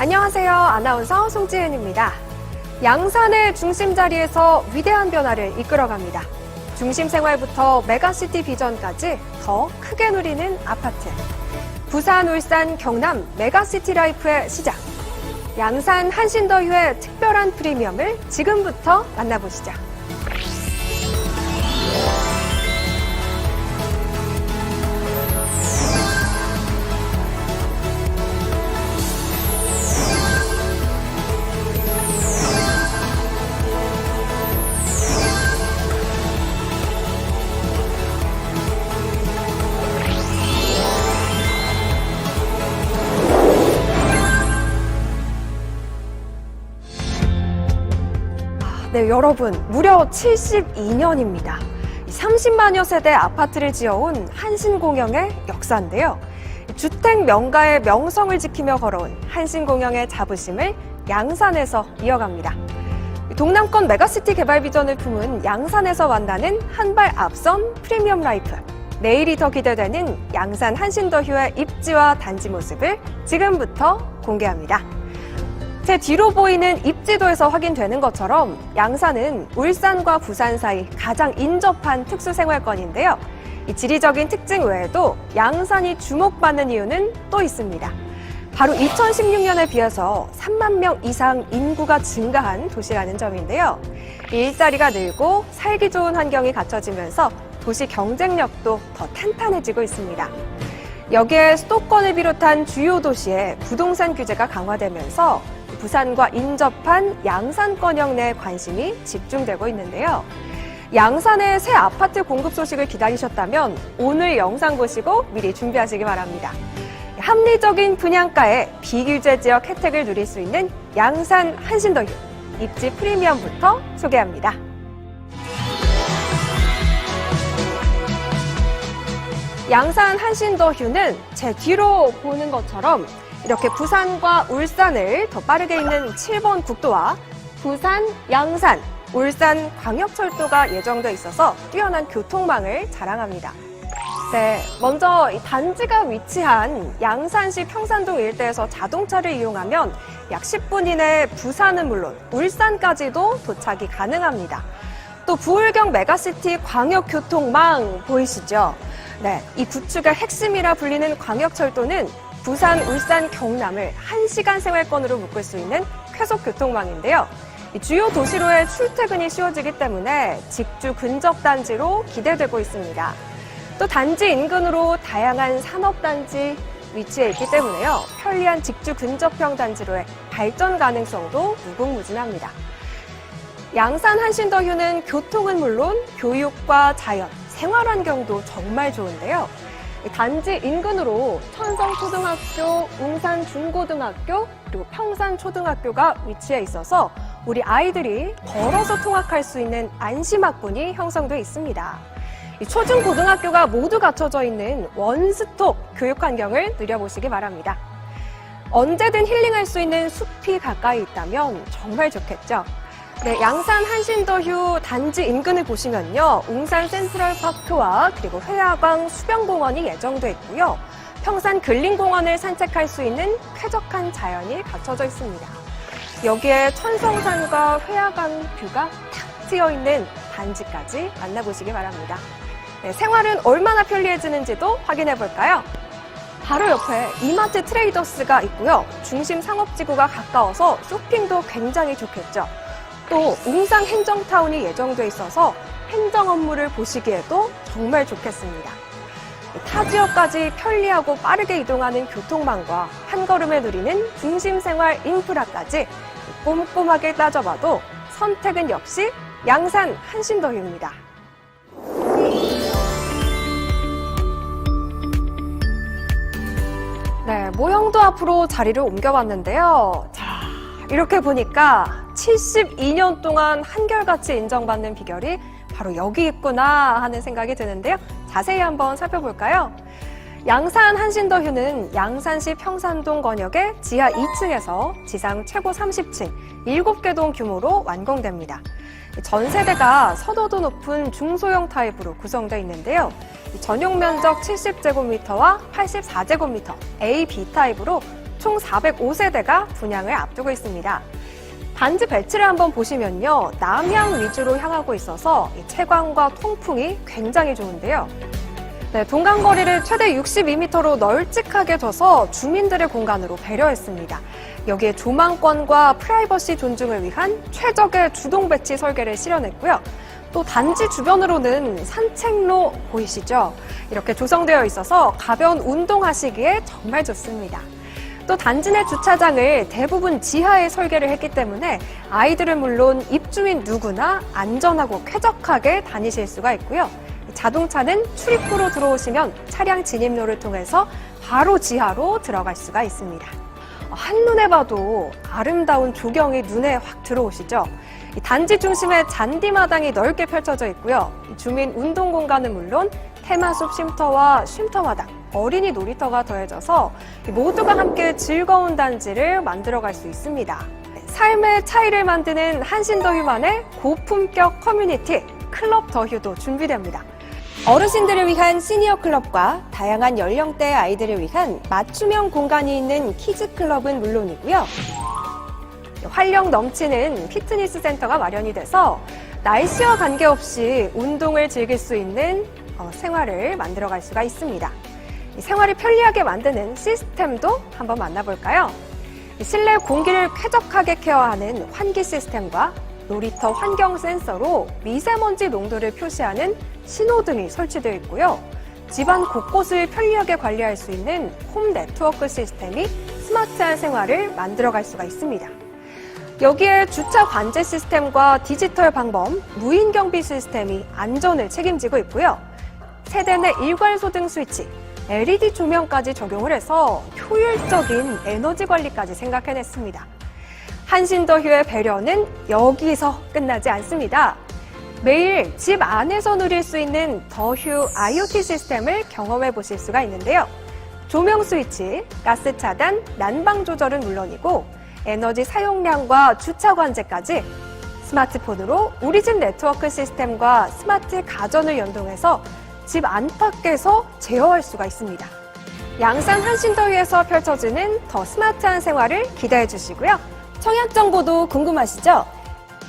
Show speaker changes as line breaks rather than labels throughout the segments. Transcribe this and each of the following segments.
안녕하세요. 아나운서 송지은입니다. 양산의 중심 자리에서 위대한 변화를 이끌어갑니다. 중심 생활부터 메가시티 비전까지 더 크게 누리는 아파트. 부산, 울산, 경남 메가시티 라이프의 시작. 양산 한신더휴의 특별한 프리미엄을 지금부터 만나보시죠. 네, 여러분, 무려 72년입니다. 30만여 세대 아파트를 지어온 한신공영의 역사인데요. 주택 명가의 명성을 지키며 걸어온 한신공영의 자부심을 양산에서 이어갑니다. 동남권 메가시티 개발 비전을 품은 양산에서 만나는 한 발 앞선 프리미엄 라이프. 내일이 더 기대되는 양산 한신더휴의 입지와 단지 모습을 지금부터 공개합니다. 제 뒤로 보이는 입지도에서 확인되는 것처럼 양산은 울산과 부산 사이 가장 인접한 특수생활권인데요. 이 지리적인 특징 외에도 양산이 주목받는 이유는 또 있습니다. 바로 2016년에 비해서 3만 명 이상 인구가 증가한 도시라는 점인데요. 일자리가 늘고 살기 좋은 환경이 갖춰지면서 도시 경쟁력도 더 탄탄해지고 있습니다. 여기에 수도권을 비롯한 주요 도시에 부동산 규제가 강화되면서 부산과 인접한 양산권역 내 관심이 집중되고 있는데요. 양산의 새 아파트 공급 소식을 기다리셨다면 오늘 영상 보시고 미리 준비하시기 바랍니다. 합리적인 분양가에 비규제 지역 혜택을 누릴 수 있는 양산 한신더휴 입지 프리미엄부터 소개합니다. 양산 한신더휴는 제 뒤로 보는 것처럼 이렇게 부산과 울산을 더 빠르게 잇는 7번 국도와 부산, 양산, 울산 광역철도가 예정돼 있어서 뛰어난 교통망을 자랑합니다. 네, 먼저 이 단지가 위치한 양산시 평산동 일대에서 자동차를 이용하면 약 10분 이내 부산은 물론 울산까지도 도착이 가능합니다. 또 부울경 메가시티 광역교통망 보이시죠? 네, 이 구축의 핵심이라 불리는 광역철도는 부산, 울산, 경남을 1시간 생활권으로 묶을 수 있는 쾌속 교통망인데요. 이 주요 도시로의 출퇴근이 쉬워지기 때문에 직주 근접 단지로 기대되고 있습니다. 또 단지 인근으로 다양한 산업 단지 위치해 있기 때문에요. 편리한 직주 근접형 단지로의 발전 가능성도 무궁무진합니다. 양산 한신더휴는 교통은 물론 교육과 자연, 생활 환경도 정말 좋은데요. 단지 인근으로 천성초등학교, 웅산중고등학교, 그리고 평산초등학교가 위치해 있어서 우리 아이들이 걸어서 통학할 수 있는 안심학군이 형성돼 있습니다. 이 초중고등학교가 모두 갖춰져 있는 원스톱 교육 환경을 누려보시기 바랍니다. 언제든 힐링할 수 있는 숲이 가까이 있다면 정말 좋겠죠. 네, 양산 한신더휴 단지 인근을 보시면요. 웅산 센트럴파크와 그리고 회화광 수변공원이 예정돼 있고요. 평산 근린공원을 산책할 수 있는 쾌적한 자연이 갖춰져 있습니다. 여기에 천성산과 회화강 뷰가 탁 트여 있는 단지까지 만나보시기 바랍니다. 네, 생활은 얼마나 편리해지는지도 확인해 볼까요? 바로 옆에 이마트 트레이더스가 있고요. 중심 상업지구가 가까워서 쇼핑도 굉장히 좋겠죠. 또 웅산 행정타운이 예정돼 있어서 행정 업무를 보시기에도 정말 좋겠습니다. 타 지역까지 편리하고 빠르게 이동하는 교통망과 한 걸음에 누리는 중심 생활 인프라까지 꼼꼼하게 따져봐도 선택은 역시 양산 한신더휴입니다. 네, 모형도 앞으로 자리를 옮겨봤는데요. 자, 이렇게 보니까 72년 동안 한결같이 인정받는 비결이 바로 여기 있구나 하는 생각이 드는데요. 자세히 한번 살펴볼까요? 양산 한신더휴는 양산시 평산동 권역의 지하 2층에서 지상 최고 30층 7개 동 규모로 완공됩니다. 전 세대가 서도도 높은 중소형 타입으로 구성되어 있는데요. 전용 면적 70제곱미터와 84제곱미터 A, B 타입으로 총 405세대가 분양을 앞두고 있습니다. 단지 배치를 한번 보시면요. 남향 위주로 향하고 있어서 이 채광과 통풍이 굉장히 좋은데요. 네, 동간거리를 최대 62m로 널찍하게 둬서 주민들의 공간으로 배려했습니다. 여기에 조망권과 프라이버시 존중을 위한 최적의 주동 배치 설계를 실현했고요. 또 단지 주변으로는 산책로 보이시죠? 이렇게 조성되어 있어서 가벼운 운동하시기에 정말 좋습니다. 또 단지 내 주차장을 대부분 지하에 설계를 했기 때문에 아이들은 물론 입주민 누구나 안전하고 쾌적하게 다니실 수가 있고요. 자동차는 출입구로 들어오시면 차량 진입로를 통해서 바로 지하로 들어갈 수가 있습니다. 한눈에 봐도 아름다운 조경이 눈에 확 들어오시죠? 이 단지 중심에 잔디마당이 넓게 펼쳐져 있고요. 이 주민 운동 공간은 물론 테마숲 쉼터와 쉼터마당, 어린이 놀이터가 더해져서 모두가 함께 즐거운 단지를 만들어갈 수 있습니다. 삶의 차이를 만드는 한신더 휴만의 고품격 커뮤니티 클럽 더 휴도 준비됩니다. 어르신들을 위한 시니어 클럽과 다양한 연령대 아이들을 위한 맞춤형 공간이 있는 키즈 클럽은 물론이고요. 활력 넘치는 피트니스 센터가 마련이 돼서 날씨와 관계없이 운동을 즐길 수 있는 어, 생활을 만들어갈 수가 있습니다. 이 생활을 편리하게 만드는 시스템도 한번 만나볼까요? 이 실내 공기를 쾌적하게 케어하는 환기 시스템과 놀이터 환경 센서로 미세먼지 농도를 표시하는 신호등이 설치되어 있고요. 집안 곳곳을 편리하게 관리할 수 있는 홈 네트워크 시스템이 스마트한 생활을 만들어갈 수가 있습니다. 여기에 주차 관제 시스템과 디지털 방범, 무인 경비 시스템이 안전을 책임지고 있고요. 세대 내 일괄 소등 스위치, LED 조명까지 적용을 해서 효율적인 에너지 관리까지 생각해냈습니다. 한신더휴의 배려는 여기서 끝나지 않습니다. 매일 집 안에서 누릴 수 있는 더휴 IoT 시스템을 경험해 보실 수가 있는데요. 조명 스위치, 가스 차단, 난방 조절은 물론이고 에너지 사용량과 주차 관제까지 스마트폰으로 우리 집 네트워크 시스템과 스마트 가전을 연동해서 집 안팎에서 제어할 수가 있습니다. 양산 한신더위에서 펼쳐지는 더 스마트한 생활을 기대해 주시고요. 청약 정보도 궁금하시죠?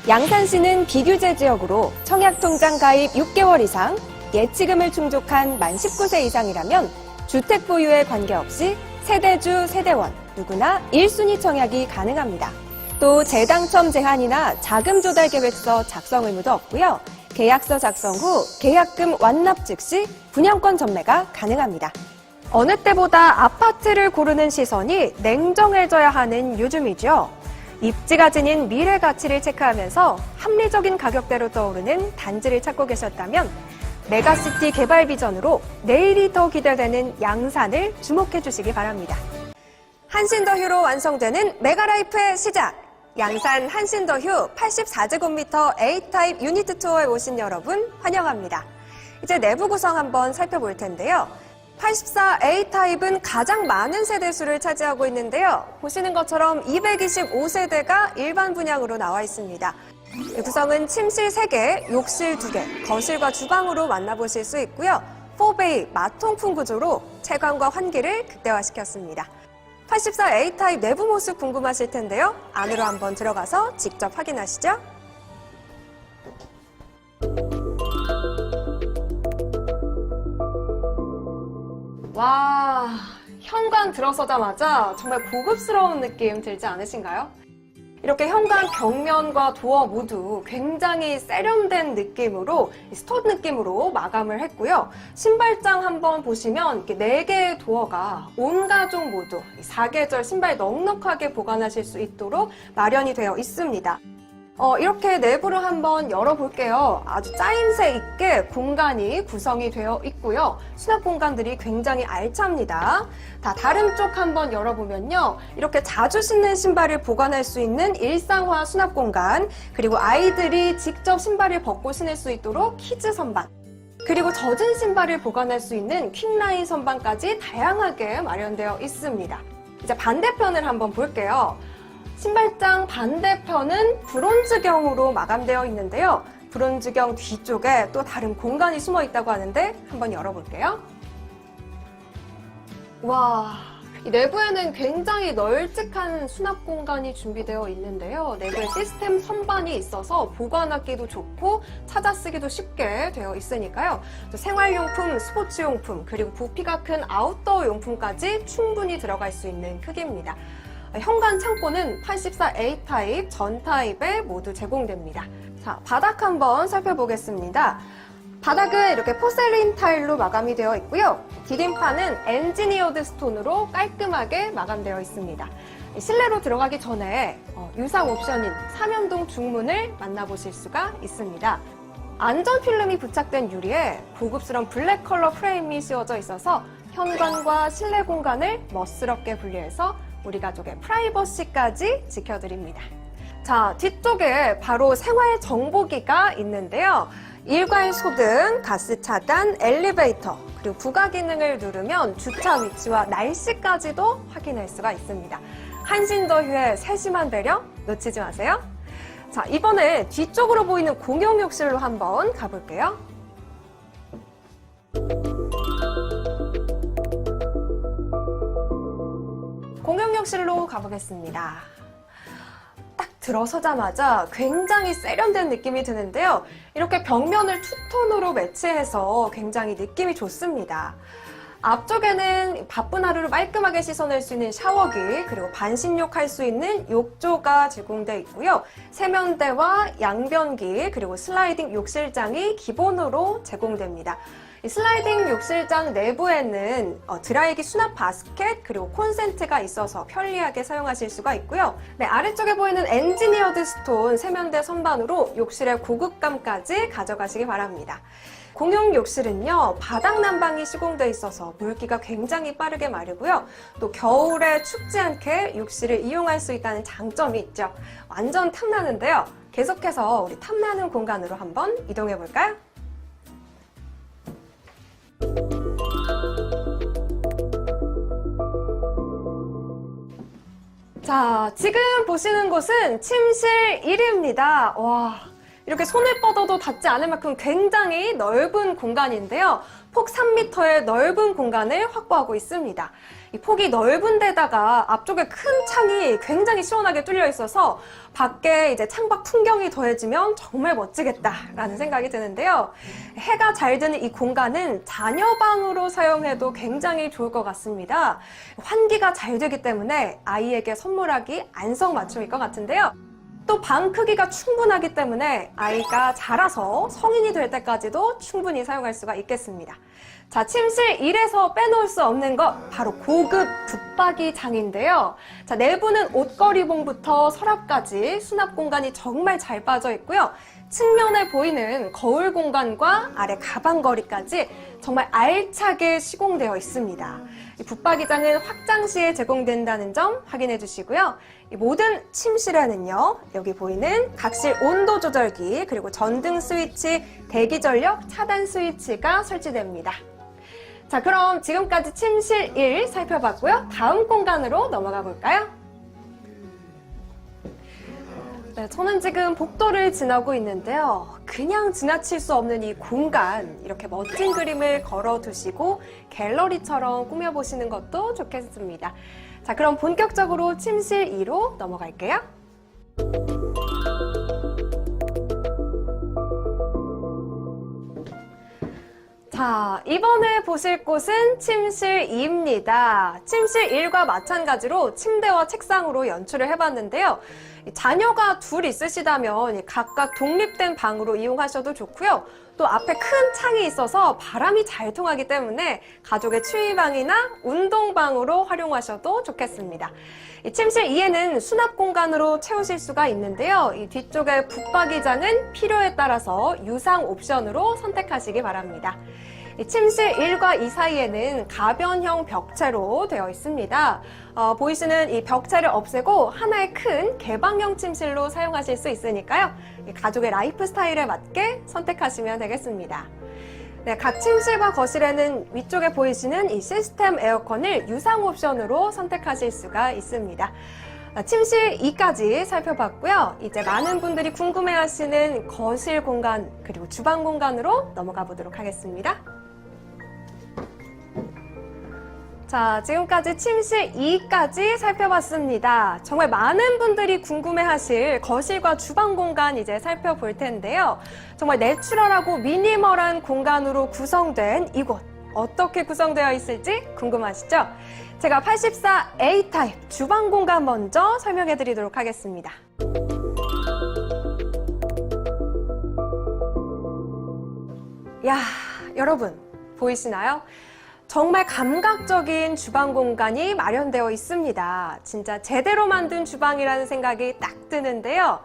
양산시는 비규제 지역으로 청약통장 가입 6개월 이상, 예치금을 충족한 만 19세 이상이라면 주택 보유에 관계없이 세대주, 세대원, 누구나 1순위 청약이 가능합니다. 또 재당첨 제한이나 자금 조달 계획서 작성 의무도 없고요. 계약서 작성 후 계약금 완납 즉시 분양권 전매가 가능합니다. 어느 때보다 아파트를 고르는 시선이 냉정해져야 하는 요즘이죠. 입지가 지닌 미래 가치를 체크하면서 합리적인 가격대로 떠오르는 단지를 찾고 계셨다면 메가시티 개발 비전으로 내일이 더 기대되는 양산을 주목해 주시기 바랍니다. 한신더 휴로 완성되는 메가라이프의 시작! 양산 한신더 휴 84제곱미터 A타입 유니트 투어에 오신 여러분 환영합니다. 이제 내부 구성 한번 살펴볼 텐데요. 84 A타입은 가장 많은 세대 수를 차지하고 있는데요. 보시는 것처럼 225세대가 일반 분양으로 나와 있습니다. 구성은 침실 3개, 욕실 2개, 거실과 주방으로 만나보실 수 있고요. 4베이 마통풍 구조로 채광과 환기를 극대화시켰습니다. 84 A타입 내부 모습 궁금하실 텐데요. 안으로 한번 들어가서 직접 확인하시죠. 와, 현관 들어서자마자 정말 고급스러운 느낌 들지 않으신가요? 이렇게 현관 벽면과 도어 모두 굉장히 세련된 느낌으로 스톤 느낌으로 마감을 했고요. 신발장 한번 보시면 이렇게 네 개의 도어가 온 가족 모두 사계절 신발 넉넉하게 보관하실 수 있도록 마련이 되어 있습니다. 어, 이렇게 내부를 한번 열어볼게요. 아주 짜임새 있게 공간이 구성이 되어 있고요. 수납 공간들이 굉장히 알찹니다. 다 다른 쪽 한번 열어보면요. 이렇게 자주 신는 신발을 보관할 수 있는 일상화 수납 공간, 그리고 아이들이 직접 신발을 벗고 신을 수 있도록 키즈 선반, 그리고 젖은 신발을 보관할 수 있는 퀵라인 선반까지 다양하게 마련되어 있습니다. 이제 반대편을 한번 볼게요. 신발장 반대편은 브론즈경으로 마감되어 있는데요. 브론즈경 뒤쪽에 또 다른 공간이 숨어 있다고 하는데 한번 열어볼게요. 와, 이 내부에는 굉장히 널찍한 수납 공간이 준비되어 있는데요. 내부에 시스템 선반이 있어서 보관하기도 좋고 찾아 쓰기도 쉽게 되어 있으니까요. 또 생활용품, 스포츠용품, 그리고 부피가 큰 아웃도어 용품까지 충분히 들어갈 수 있는 크기입니다. 현관 창고는 84A 타입, 전 타입에 모두 제공됩니다. 자, 바닥 한번 살펴보겠습니다. 바닥은 이렇게 포셀린 타일로 마감이 되어 있고요. 디딤판은 엔지니어드 스톤으로 깔끔하게 마감되어 있습니다. 실내로 들어가기 전에 어, 유상 옵션인 삼연동 중문을 만나보실 수가 있습니다. 안전 필름이 부착된 유리에 고급스러운 블랙 컬러 프레임이 씌워져 있어서 현관과 실내 공간을 멋스럽게 분리해서 우리 가족의 프라이버시까지 지켜드립니다. 자, 뒤쪽에 바로 생활 정보기가 있는데요. 일괄 소등, 가스 차단, 엘리베이터, 그리고 부가 기능을 누르면 주차 위치와 날씨까지도 확인할 수가 있습니다. 한신더휴의 세심한 배려 놓치지 마세요. 자, 이번에 뒤쪽으로 보이는 공용 욕실로 한번 가볼게요. 욕실로 가보겠습니다. 딱 들어서자마자 굉장히 세련된 느낌이 드는데요. 이렇게 벽면을 투톤으로 매치해서 굉장히 느낌이 좋습니다. 앞쪽에는 바쁜 하루를 깔끔하게 씻어낼 수 있는 샤워기, 그리고 반신욕 할 수 있는 욕조가 제공되어 있고요. 세면대와 양변기, 그리고 슬라이딩 욕실장이 기본으로 제공됩니다. 이 슬라이딩 욕실장 내부에는 어, 드라이기 수납 바스켓 그리고 콘센트가 있어서 편리하게 사용하실 수가 있고요. 네, 아래쪽에 보이는 엔지니어드 스톤 세면대 선반으로 욕실의 고급감까지 가져가시기 바랍니다. 공용 욕실은요, 바닥 난방이 시공되어 있어서 물기가 굉장히 빠르게 마르고요. 또 겨울에 춥지 않게 욕실을 이용할 수 있다는 장점이 있죠. 완전 탐나는데요. 계속해서 우리 탐나는 공간으로 한번 이동해 볼까요? 자, 지금 보시는 곳은 침실 1입니다. 와, 이렇게 손을 뻗어도 닿지 않을 만큼 굉장히 넓은 공간인데요. 폭 3m의 넓은 공간을 확보하고 있습니다. 이 폭이 넓은 데다가 앞쪽에 큰 창이 굉장히 시원하게 뚫려 있어서 밖에 이제 창밖 풍경이 더해지면 정말 멋지겠다라는 생각이 드는데요. 해가 잘 드는 이 공간은 자녀방으로 사용해도 굉장히 좋을 것 같습니다. 환기가 잘 되기 때문에 아이에게 선물하기 안성맞춤일 것 같은데요. 또 방 크기가 충분하기 때문에 아이가 자라서 성인이 될 때까지도 충분히 사용할 수가 있겠습니다. 자, 침실 1에서 빼놓을 수 없는 것 바로 고급 붙박이 장인데요. 자, 내부는 옷걸이봉부터 서랍까지 수납 공간이 정말 잘 빠져 있고요. 측면에 보이는 거울 공간과 아래 가방거리까지 정말 알차게 시공되어 있습니다. 이 붙박이장은 확장 시에 제공된다는 점 확인해 주시고요. 이 모든 침실에는요, 여기 보이는 각실 온도 조절기, 그리고 전등 스위치, 대기 전력 차단 스위치가 설치됩니다. 자, 그럼 지금까지 침실 1 살펴봤고요. 다음 공간으로 넘어가 볼까요? 네, 저는 지금 복도를 지나고 있는데요. 그냥 지나칠 수 없는 이 공간, 이렇게 멋진 그림을 걸어 두시고 갤러리처럼 꾸며보시는 것도 좋겠습니다. 자, 그럼 본격적으로 침실 2로 넘어갈게요. 자, 이번에 보실 곳은 침실 2입니다. 침실 1과 마찬가지로 침대와 책상으로 연출을 해봤는데요. 이 자녀가 둘 있으시다면 이 각각 독립된 방으로 이용하셔도 좋고요. 또 앞에 큰 창이 있어서 바람이 잘 통하기 때문에 가족의 추위방이나 운동방으로 활용하셔도 좋겠습니다. 이 침실 2에는 수납 공간으로 채우실 수가 있는데요. 이 뒤쪽의 붙박이장은 필요에 따라서 유상 옵션으로 선택하시기 바랍니다. 이 침실 1과 2 사이에는 가변형 벽체로 되어 있습니다. 어, 보이시는 이 벽체를 없애고 하나의 큰 개방형 침실로 사용하실 수 있으니까요. 이 가족의 라이프 스타일에 맞게 선택하시면 되겠습니다. 네, 각 침실과 거실에는 위쪽에 보이시는 이 시스템 에어컨을 유상 옵션으로 선택하실 수가 있습니다. 아, 침실 2까지 살펴봤고요. 이제 많은 분들이 궁금해하시는 거실 공간 그리고 주방 공간으로 넘어가 보도록 하겠습니다. 자, 지금까지 침실 2까지 살펴봤습니다. 정말 많은 분들이 궁금해하실 거실과 주방 공간 이제 살펴볼 텐데요. 정말 내추럴하고 미니멀한 공간으로 구성된 이곳 어떻게 구성되어 있을지 궁금하시죠? 제가 84A 타입 주방 공간 먼저 설명해 드리도록 하겠습니다. 야, 여러분 보이시나요? 정말 감각적인 주방 공간이 마련되어 있습니다. 진짜 제대로 만든 주방이라는 생각이 딱 드는데요.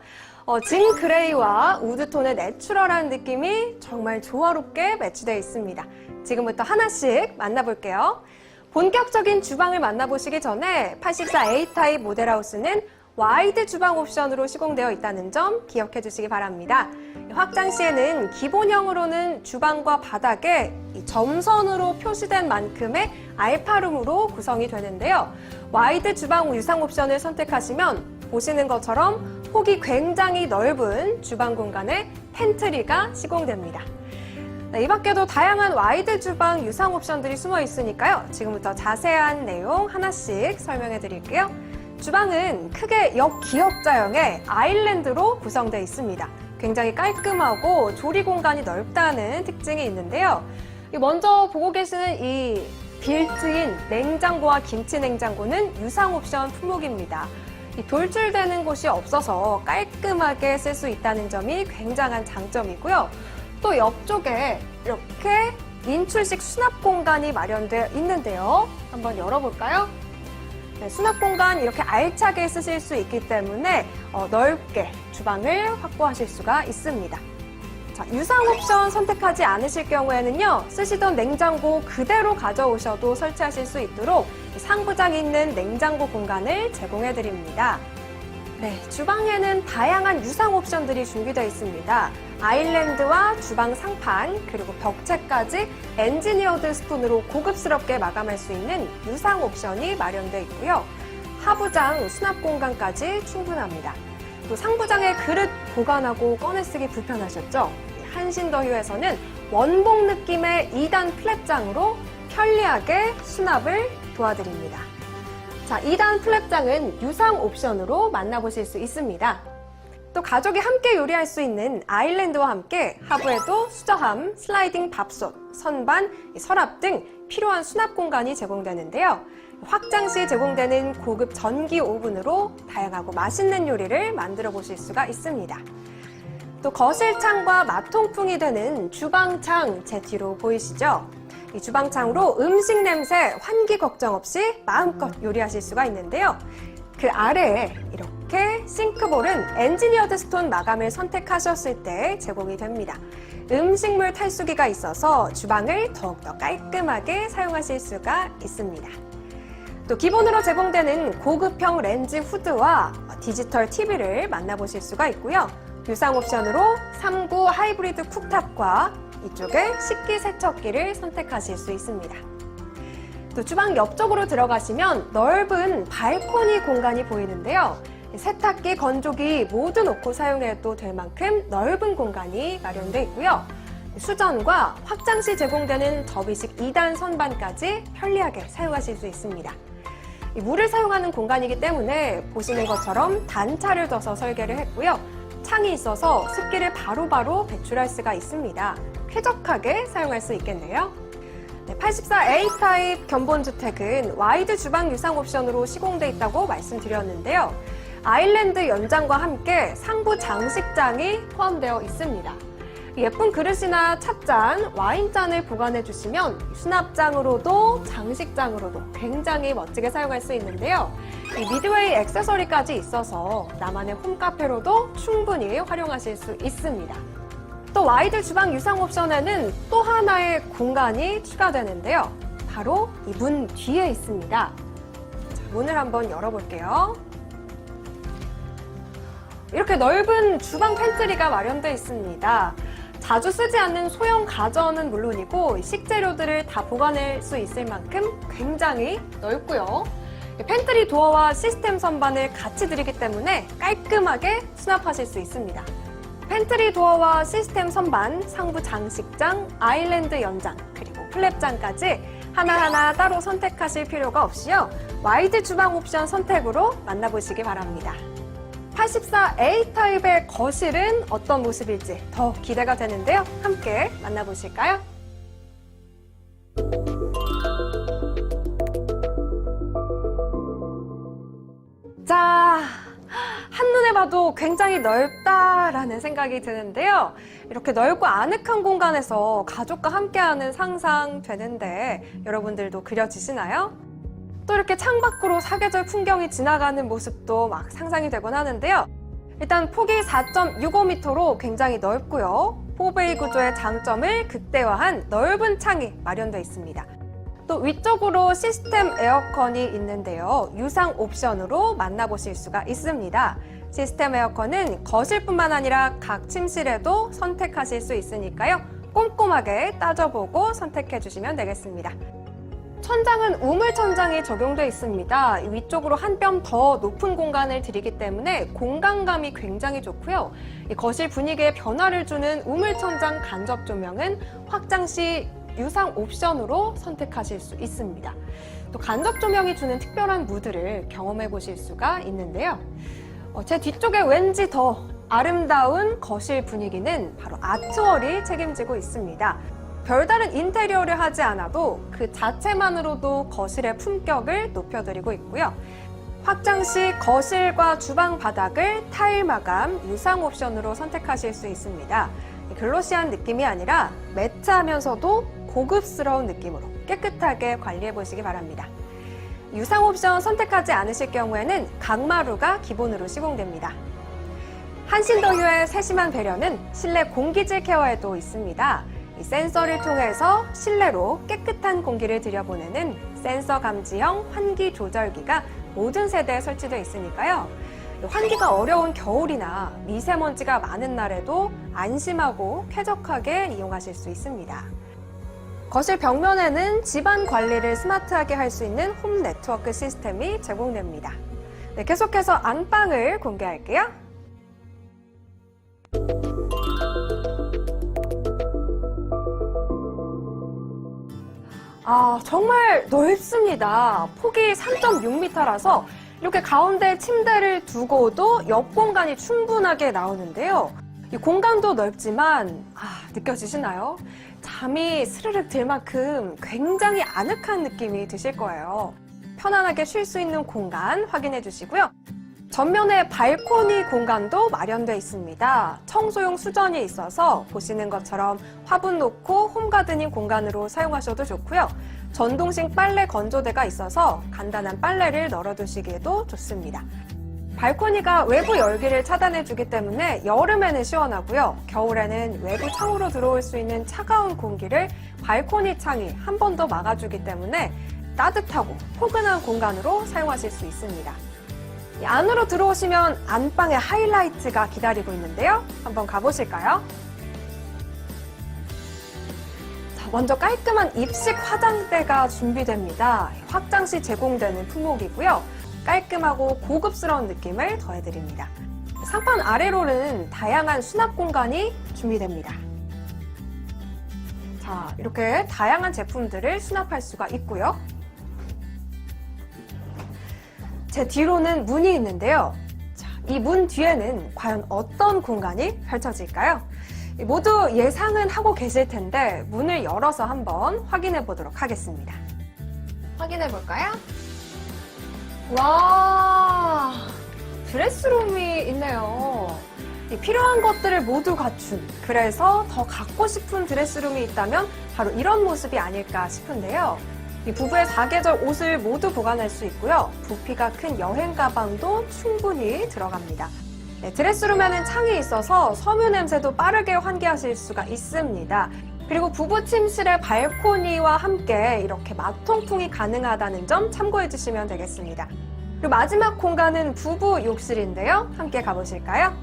어, 진 그레이와 우드톤의 내추럴한 느낌이 정말 조화롭게 매치되어 있습니다. 지금부터 하나씩 만나볼게요. 본격적인 주방을 만나보시기 전에 84A 타입 모델하우스는 와이드 주방 옵션으로 시공되어 있다는 점 기억해 주시기 바랍니다. 확장 시에는 기본형으로는 주방과 바닥에 이 점선으로 표시된 만큼의 알파룸으로 구성이 되는데요. 와이드 주방 유상 옵션을 선택하시면 보시는 것처럼 폭이 굉장히 넓은 주방 공간에 팬트리가 시공됩니다. 네, 이 밖에도 다양한 와이드 주방 유상 옵션들이 숨어 있으니까요. 지금부터 자세한 내용 하나씩 설명해 드릴게요. 주방은 크게 역기역자형의 아일랜드로 구성되어 있습니다. 굉장히 깔끔하고 조리 공간이 넓다는 특징이 있는데요. 이 먼저 보고 계시는 이 빌트인 냉장고와 김치 냉장고는 유상 옵션 품목입니다. 이 돌출되는 곳이 없어서 깔끔하게 쓸 수 있다는 점이 굉장한 장점이고요. 또 옆쪽에 이렇게 인출식 수납 공간이 마련되어 있는데요. 한번 열어볼까요? 네, 수납 공간 이렇게 알차게 쓰실 수 있기 때문에 어, 넓게 주방을 확보하실 수가 있습니다. 자, 유상 옵션 선택하지 않으실 경우에는요, 쓰시던 냉장고 그대로 가져오셔도 설치하실 수 있도록 상부장 있는 냉장고 공간을 제공해 드립니다. 네, 주방에는 다양한 유상 옵션들이 준비되어 있습니다. 아일랜드와 주방 상판, 그리고 벽체까지 엔지니어드 스톤으로 고급스럽게 마감할 수 있는 유상 옵션이 마련되어 있고요. 하부장 수납 공간까지 충분합니다. 또 상부장에 그릇 보관하고 꺼내쓰기 불편하셨죠? 한신더휴에서는 원복 느낌의 2단 플랩장으로 편리하게 수납을 도와드립니다. 자, 2단 플랩장은 유상 옵션으로 만나보실 수 있습니다. 또 가족이 함께 요리할 수 있는 아일랜드와 함께 하부에도 수저함, 슬라이딩 밥솥, 선반, 서랍 등 필요한 수납 공간이 제공되는데요. 확장 시 제공되는 고급 전기 오븐으로 다양하고 맛있는 요리를 만들어 보실 수가 있습니다. 또 거실창과 마통풍이 되는 주방창 제 뒤로 보이시죠? 이 주방창으로 음식 냄새, 환기 걱정 없이 마음껏 요리하실 수가 있는데요. 그 아래에 이렇게 싱크볼은 엔지니어드 스톤 마감을 선택하셨을 때 제공이 됩니다. 음식물 탈수기가 있어서 주방을 더욱더 깔끔하게 사용하실 수가 있습니다. 또 기본으로 제공되는 고급형 렌즈 후드와 디지털 TV를 만나보실 수가 있고요. 유상 옵션으로 3구 하이브리드 쿡탑과 이쪽에 식기세척기를 선택하실 수 있습니다. 또 주방 옆쪽으로 들어가시면 넓은 발코니 공간이 보이는데요. 세탁기, 건조기 모두 놓고 사용해도 될 만큼 넓은 공간이 마련되어 있고요. 수전과 확장 시 제공되는 접이식 2단 선반까지 편리하게 사용하실 수 있습니다. 이 물을 사용하는 공간이기 때문에 보시는 것처럼 단차를 둬서 설계를 했고요. 창이 있어서 습기를 바로 바로 배출할 수가 있습니다. 쾌적하게 사용할 수 있겠네요. 84A 타입 견본주택은 와이드 주방 유상 옵션으로 시공돼 있다고 말씀드렸는데요. 아일랜드 연장과 함께 상부 장식장이 포함되어 있습니다. 예쁜 그릇이나 찻잔, 와인잔을 보관해 주시면 수납장으로도 장식장으로도 굉장히 멋지게 사용할 수 있는데요. 이 미드웨이 액세서리까지 있어서 나만의 홈카페로도 충분히 활용하실 수 있습니다. 또 와이드 주방 유상 옵션에는 또 하나의 공간이 추가되는데요. 바로 이 문 뒤에 있습니다. 자, 문을 한번 열어볼게요. 이렇게 넓은 주방 팬트리가 마련되어 있습니다. 자주 쓰지 않는 소형 가전은 물론이고 식재료들을 다 보관할 수 있을 만큼 굉장히 넓고요. 팬트리 도어와 시스템 선반을 같이 드리기 때문에 깔끔하게 수납하실 수 있습니다. 팬트리 도어와 시스템 선반, 상부 장식장, 아일랜드 연장, 그리고 플랩장까지 하나하나 따로 선택하실 필요가 없이요. 와이드 주방 옵션 선택으로 만나보시기 바랍니다. 84A 타입의 거실은 어떤 모습일지 더 기대가 되는데요. 함께 만나보실까요? 자, 한눈에 봐도 굉장히 넓다라는 생각이 드는데요. 이렇게 넓고 아늑한 공간에서 가족과 함께하는 상상 되는데 여러분들도 그려지시나요? 또 이렇게 창밖으로 사계절 풍경이 지나가는 모습도 막 상상이 되곤 하는데요. 일단 폭이 4.65m로 굉장히 넓고요. 포베이 구조의 장점을 극대화한 넓은 창이 마련되어 있습니다. 또 위쪽으로 시스템 에어컨이 있는데요. 유상 옵션으로 만나보실 수가 있습니다. 시스템 에어컨은 거실뿐만 아니라 각 침실에도 선택하실 수 있으니까요. 꼼꼼하게 따져보고 선택해 주시면 되겠습니다. 천장은 우물 천장이 적용되어 있습니다. 위쪽으로 한 뼘 더 높은 공간을 드리기 때문에 공간감이 굉장히 좋고요. 이 거실 분위기에 변화를 주는 우물 천장 간접 조명은 확장 시 유상 옵션으로 선택하실 수 있습니다. 또 간접 조명이 주는 특별한 무드를 경험해 보실 수가 있는데요. 어, 제 뒤쪽에 왠지 더 아름다운 거실 분위기는 바로 아트월이 책임지고 있습니다. 별다른 인테리어를 하지 않아도 그 자체만으로도 거실의 품격을 높여드리고 있고요. 확장 시 거실과 주방 바닥을 타일 마감 유상 옵션으로 선택하실 수 있습니다. 글로시한 느낌이 아니라 매트하면서도 고급스러운 느낌으로 깨끗하게 관리해 보시기 바랍니다. 유상 옵션 선택하지 않으실 경우에는 강마루가 기본으로 시공됩니다. 한신더유의 세심한 배려는 실내 공기질 케어에도 있습니다. 이 센서를 통해서 실내로 깨끗한 공기를 들여보내는 센서 감지형 환기 조절기가 모든 세대에 설치되어 있으니까요. 환기가 어려운 겨울이나 미세먼지가 많은 날에도 안심하고 쾌적하게 이용하실 수 있습니다. 거실 벽면에는 집안 관리를 스마트하게 할 수 있는 홈 네트워크 시스템이 제공됩니다. 네, 계속해서 안방을 공개할게요. 아, 정말 넓습니다. 폭이 3.6m라서 이렇게 가운데 침대를 두고도 옆 공간이 충분하게 나오는데요. 이 공간도 넓지만, 아, 느껴지시나요? 잠이 스르륵 들 만큼 굉장히 아늑한 느낌이 드실 거예요. 편안하게 쉴 수 있는 공간 확인해 주시고요. 전면에 발코니 공간도 마련되어 있습니다. 청소용 수전이 있어서 보시는 것처럼 화분 놓고 홈가드닝 공간으로 사용하셔도 좋고요. 전동식 빨래 건조대가 있어서 간단한 빨래를 널어두시기에도 좋습니다. 발코니가 외부 열기를 차단해주기 때문에 여름에는 시원하고요. 겨울에는 외부 창으로 들어올 수 있는 차가운 공기를 발코니 창이 한 번 더 막아주기 때문에 따뜻하고 포근한 공간으로 사용하실 수 있습니다. 이 안으로 들어오시면 안방의 하이라이트가 기다리고 있는데요. 한번 가보실까요? 자, 먼저 깔끔한 입식 화장대가 준비됩니다. 확장 시 제공되는 품목이고요. 깔끔하고 고급스러운 느낌을 더해드립니다. 상판 아래로는 다양한 수납 공간이 준비됩니다. 자, 이렇게 다양한 제품들을 수납할 수가 있고요. 제 뒤로는 문이 있는데요. 이 문 뒤에는 과연 어떤 공간이 펼쳐질까요? 모두 예상은 하고 계실 텐데 문을 열어서 한번 확인해 보도록 하겠습니다. 확인해 볼까요? 와, 드레스룸이 있네요. 이 필요한 것들을 모두 갖춘, 그래서 더 갖고 싶은 드레스룸이 있다면 바로 이런 모습이 아닐까 싶은데요. 이 부부의 사계절 옷을 모두 보관할 수 있고요. 부피가 큰 여행 가방도 충분히 들어갑니다. 네, 드레스룸에는 창이 있어서 섬유 냄새도 빠르게 환기하실 수가 있습니다. 그리고 부부 침실의 발코니와 함께 이렇게 마통풍이 가능하다는 점 참고해 주시면 되겠습니다. 그리고 마지막 공간은 부부 욕실인데요. 함께 가보실까요?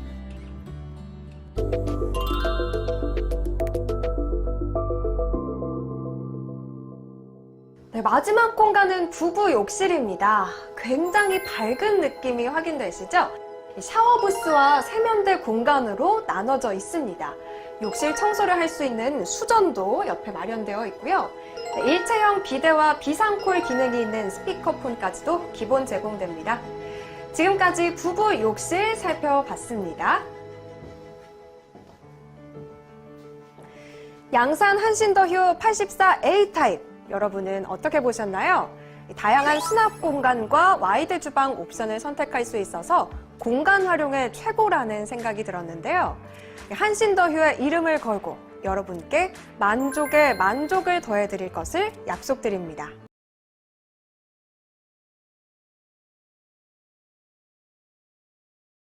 네, 마지막 공간은 부부 욕실입니다. 굉장히 밝은 느낌이 확인되시죠? 이 샤워 부스와 세면대 공간으로 나눠져 있습니다. 욕실 청소를 할 수 있는 수전도 옆에 마련되어 있고요. 네, 일체형 비대와 비상콜 기능이 있는 스피커폰까지도 기본 제공됩니다. 지금까지 부부 욕실 살펴봤습니다. 양산 한신더휴 84A 타입 여러분은 어떻게 보셨나요? 다양한 수납 공간과 와이드 주방 옵션을 선택할 수 있어서 공간 활용에 최고라는 생각이 들었는데요. 한신더휴의 이름을 걸고 여러분께 만족에 만족을 더해드릴 것을 약속드립니다.